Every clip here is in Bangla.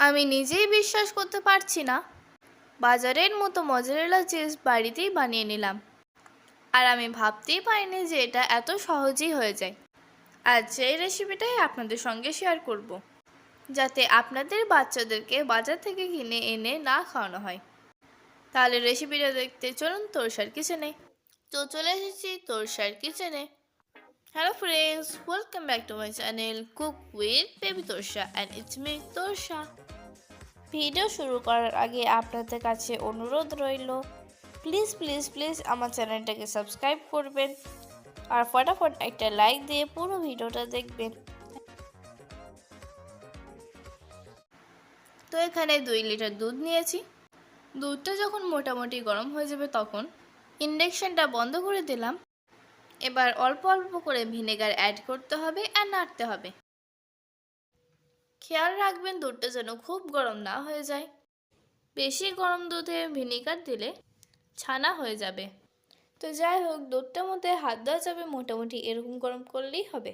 আমি নিজেই বিশ্বাস করতে পারছি না। বাজারের মতো মজারেলা চিজ বাড়িতেই বানিয়ে নিলাম। আর আমি ভাবতেই পারিনি যে এটা এত সহজেই হয়ে যায়। আজ সেই রেসিপিটাই আপনাদের সঙ্গে শেয়ার করব। যাতে আপনাদের বাচ্চাদেরকে বাজার থেকে কিনে এনে না খাওয়ানো হয়। তাহলে রেসিপিটা দেখতে চলুন তোরসার কিচেনে। তো চলে এসেছি তোরসার কিচেনে। Hello friends welcome back to my channel cook with baby Torsa and it's me Torsa video শুরু করার আগে আপনাদের কাছে অনুরোধ রইল প্লিজ প্লিজ প্লিজ আমার চ্যানেলটাকে সাবস্ক্রাইব করবেন আর ফটাফট একটা লাইক দিয়ে পুরো ভিডিওটা দেখবেন। তো এখানে দুই লিটার দুধ নিয়েছি। দুধটা যখন মোটামুটি গরম হয়ে যাবে তখন ইন্ডাকশানটা বন্ধ করে দিলাম। এবার অল্প অল্প করে ভিনেগার অ্যাড করতে হবে আর নাড়তে হবে। খেয়াল রাখবেন দুধটা যেন খুব গরম না হয়ে যায়। বেশি গরম দুধে ভিনেগার দিলে ছানা হয়ে যাবে। তো যাই হোক, দুধটার মধ্যে হাত দেওয়া যাবে মোটামুটি এরকম গরম করলেই হবে।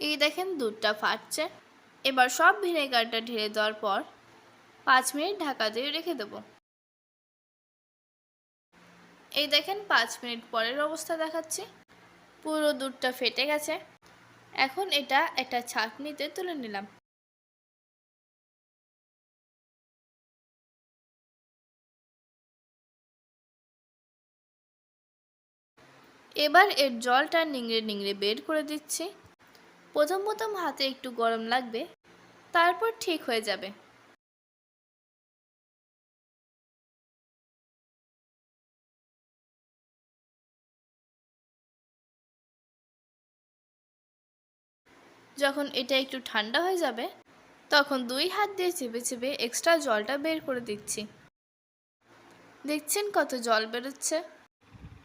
এই দেখেন দুধটা ফাটছে। এবার সব ভিনেগারটা ঢেলে দেওয়ার পর পাঁচ মিনিট ঢাকা দিয়ে রেখে দেবো। এই দেখেন পাঁচ মিনিট পরের অবস্থা দেখাচ্ছি। পুরো দুধটা ফেটে গেছে। এখন এটা একটা ছাঁকনিতে তুলে নিলাম। এবার এর জলটা নিংড়ে নিংড়ে বের করে দিচ্ছি। প্রথম প্রথম হাতে একটু গরম লাগবে, তারপর ঠিক হয়ে যাবে। যখন এটা একটু ঠান্ডা হয়ে যাবে, তখন দুই হাত দিয়ে চেপে চেপে এক্সট্রা জলটা বের করে দিচ্ছি। দেখছেন কত জল বেরোচ্ছে।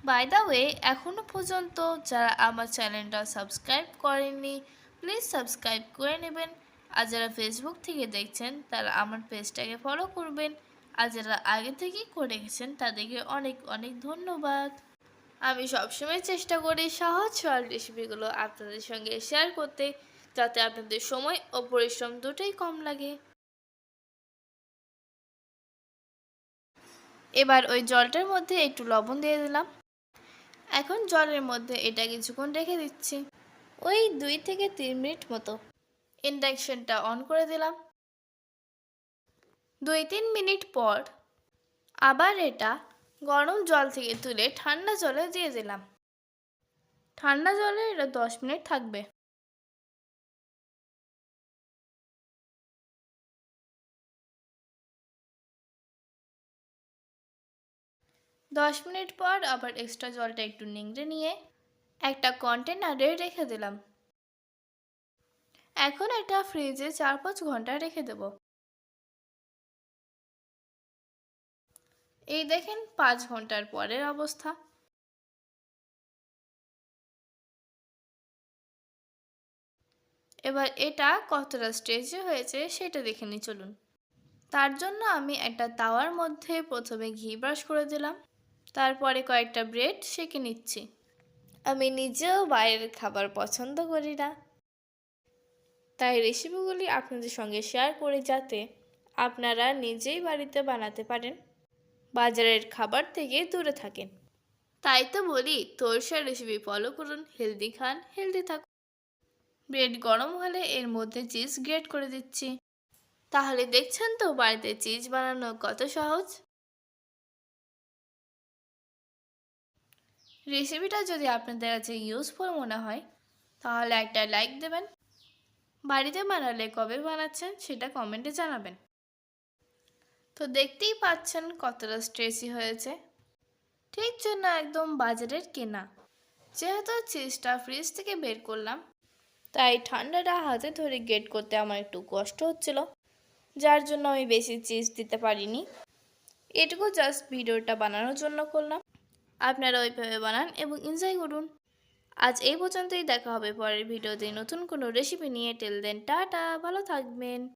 বাই দ্য ওয়ে এখনও পর্যন্ত যারা আমার চ্যানেলটা সাবস্ক্রাইব করেননি প্লিজ সাবস্ক্রাইব করে নেবেন। আর যারা ফেসবুক থেকে দেখছেন, তারা আমার পেজটাকে ফলো করবেন। আর যারা আগে থেকেই করে গেছেন, তাদেরকে অনেক অনেক ধন্যবাদ। আমি সবসময় চেষ্টা করি সহজ সরল রেসিপিগুলো আপনাদের সঙ্গে শেয়ার করতে। যাতে আপনাদের সময় ও পরিশ্রম দুটোই কম লাগে। এবার ওই জলটার মধ্যে একটু লবণ দিয়ে দিলাম। এখন জলের মধ্যে এটা কিছুক্ষণ রেখে দিচ্ছি। ওই দুই থেকে তিন মিনিট মতো ইন্ডাকশনটা অন করে দিলাম। দুই তিন মিনিট পর আবার এটা গরম জল থেকে তুলে ঠান্ডা জলে দিয়ে দিলাম। ঠান্ডা জলে এটা দশ মিনিট থাকবে। দশ মিনিট পর আবার এক্সট্রা জলটা একটু নিংড়ে নিয়ে একটা কন্টেনারে রেখে দিলাম। এখন এটা ফ্রিজে চার পাঁচ ঘণ্টা রেখে দেব। এই দেখেন পাঁচ ঘণ্টার পরের অবস্থা। এবার এটা কতটা স্টেজে হয়েছে সেটা দেখে নি চলুন। তার জন্য আমি একটা তাওয়ার মধ্যে প্রথমে ঘি ব্রাশ করে দিলাম। তারপরে কয়েকটা ব্রেড সেঁকে নিচ্ছি। আমি নিজেও বাইরের খাবার পছন্দ করি না। তাই রেসিপিগুলি আপনাদের সঙ্গে শেয়ার করে যাতে আপনারা নিজেই বাড়িতে বানাতে পারেন বাজারের খাবার থেকে দূরে থাকেন। তাই তো বলি তোরসার রেসিপি ফলো করুন হেলদি খান হেলদি থাকুন। ব্রেড গরম হলে এর মধ্যে চিজ গ্রেট করে দিচ্ছি। তাহলে দেখছেন তো বাড়িতে চিজ বানানো কত সহজ। রেসিপিটা যদি আপনাদের কাছে ইউজফুল মনে হয়, তাহলে একটা লাইক দেবেন। বাড়িতে বানালে কবে বানাচ্ছেন সেটা কমেন্টে জানাবেন। তো দেখতেই পাচ্ছেন কতটা স্ট্রেসি হয়েছে। ঠিক জন্য একদম বাজারের কেনা। যেহেতু চিজটা ফ্রিজ থেকে বের করলাম, তাই ঠান্ডাটা হাতে ধরে গেট করতে আমার একটু কষ্ট হচ্ছিল, যার জন্য আমি বেশি চিজ দিতে পারিনি। এটুকু জাস্ট ভিডিওটা বানানোর জন্য করলাম। আপনারা ওইভাবে বানান এবং এনজয় করুন। আজ এই পর্যন্তই দেখা হবে পরের ভিডিওতে নতুন কোনো রেসিপি নিয়ে। টেল দেন টাটা, ভালো থাকবেন।